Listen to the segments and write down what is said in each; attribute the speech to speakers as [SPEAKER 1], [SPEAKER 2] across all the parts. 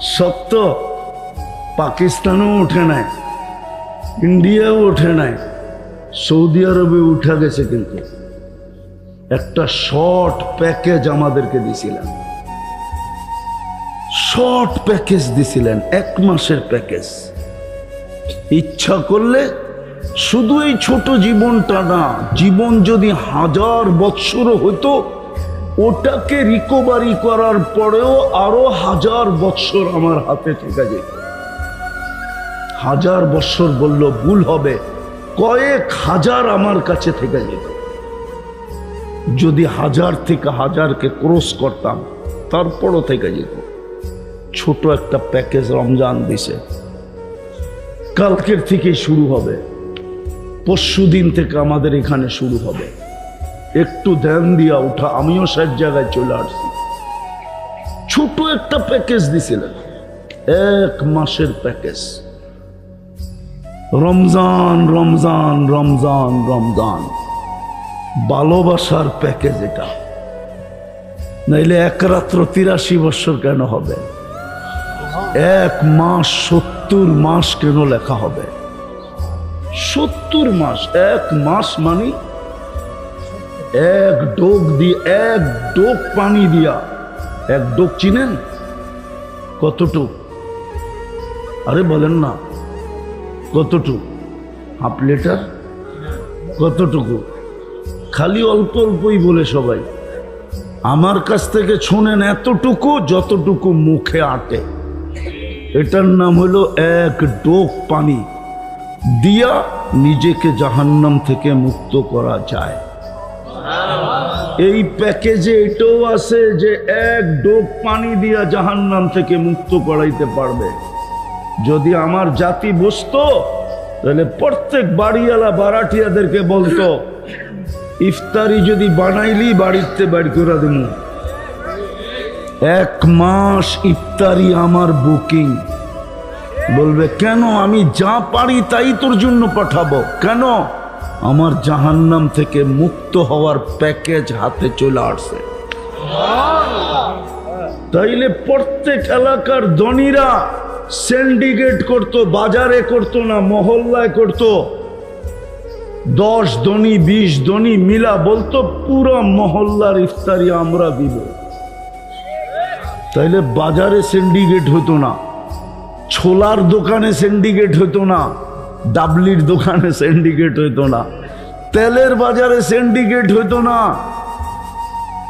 [SPEAKER 1] সত্য পাকিস্তানও ওঠে নাই ইন্ডিয়াও ওঠে নাই সৌদি আরবে উঠে গেছে কিন্তু একটা শর্ট প্যাকেজ আমাদেরকে দিছিলেন শর্ট প্যাকেজ দিছিলেন এক মাসের প্যাকেজ ইচ্ছা করলে শুধু এই ছোট জীবনটা না, জীবন যদি হাজার বৎসরও হতো ওটাকে রিকভারি করার পরেও আরও হাজার বৎসর আমার হাতে থেকে যেত। হাজার বৎসর বলল, ভুল হবে। কয়েক হাজার আমার কাছে থেকে যেত। যদি হাজার থেকে হাজারকে ক্রস করতাম, তারপরও থেকে যেত। ছোট একটা প্যাকেজ রমজান দিছে। কালকের থেকে শুরু হবে। পরশু দিন থেকে আমাদের এখানে শুরু হবে। একটু ধ্যান দিয়া উঠা, আমিও সব জায়গায় চলে আসছি। ছোট একটা প্যাকেজ দিছিলেন, এক মাসের প্যাকেজ রমজান রমজান রমজান রমজান। ভালোবাসার প্যাকেজ এটা। নাইলে এক রাত্র তিরাশি বছর কেন হবে? এক মাস, সত্তর মাস কেন লেখা হবে? সত্তর মাস, এক মাস মানে এক ডোক দিয়ে, এক ডোক পানি দিয়া। এক ডোক চিনেন? কতটুক? আরে বলেন না, কতটুক? Half litre? কতটুকু? খালি অল্প অল্পই বলে সবাই। আমার কাছ থেকে শোনেন এতটুকু যতটুকু মুখে আটে। এটার নাম হলো এক ডোক পানি। দিয়া নিজেকে জাহান্নাম থেকে মুক্ত করা যায়। এই প্যাকেজে এটাও আছে যে এক ডোক পানি দিয়া জাহান্নাম থেকে মুক্ত করাইতে পারবে। যদি আমার জাতি বসতো তাহলে প্রত্যেক বাড়িওয়ালা বারাটিয়াদেরকে বলতো, ইফতারি যদি বানাইলি, বাড়িতে বাড়ি করে দেবো এক মাস ইফতারি আমার বুকিং। বলবে, কেন? আমি যা পারি তাই তোর জন্য পাঠাবো। কেন? আমার জাহান্নাম থেকে মুক্ত হওয়ার প্যাকেজ হাতে চলে আসছে। তাইলে প্রত্যেক এলাকার ধনীরা সিন্ডিকেট করত, বাজারে করত না, মহল্লায় করত। দশ ধনী, বিশ ধনী মিলা বলতো, পুরো মহল্লার ইফতারি আমরা দিব। তাইলে বাজারে সিন্ডিকেট হতো না, ছোলার দোকানে সিন্ডিকেট হতো না। ডাবলির দোকানে সিন্ডিকেট হতো না। তেলের বাজারে সিন্ডিকেট হতো না।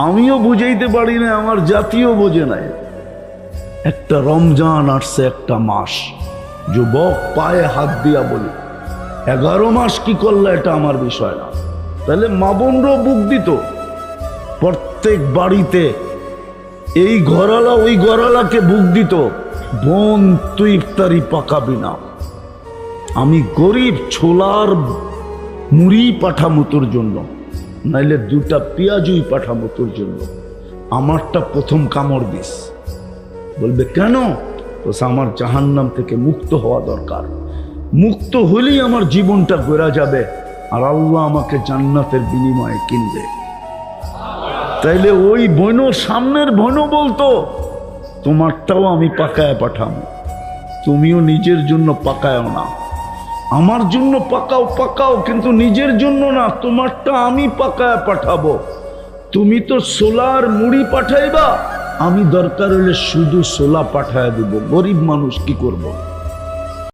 [SPEAKER 1] আমিও বুঝাইতে পারি না আমার জাতীয় বোঝে নাই। একটা রমজান আসছে একটা মাস। যুবক পায়ে হাত দিয়া বলি, এগারো মাস কি করলে এটা আমার বিষয় না। তাহলে মা বোনরাও বুক দিত, প্রত্যেক বাড়িতে এই ঘরালা ওই ঘরালাকে বুক দিত, বোন তুই ইফতারি পাকাবি না। আমি গরিব ছোলার মুড়ি পাঠামো তোর জন্য, নাইলে দুটা পেঁয়াজুই পাঠামো তোর জন্য। আমারটা প্রথম কামড় দিস। বলবে, কেন? বলছে, আমার জাহান্নাম থেকে মুক্ত হওয়া দরকার। মুক্ত হলেই আমার জীবনটা গোরা যাবে, আর আল্লাহ আমাকে জান্নাতের বিনিময়ে কিনবে। তাইলে ওই বইন সামনের বইন বলতো, তোমারটাও আমি পাকায় পাঠাবো তুমিও নিজের জন্য পাকায়ও না। আমার জন্য পাকাও পাকাও, কিন্তু নিজের জন্য না, তোমারটা আমি পাকায় পাঠাবো তুমি তো সোলার মুড়ি পাঠাইবা, আমি দরকার হলে শুধু সোলা পাঠায় দেব গরিব মানুষ কি করব।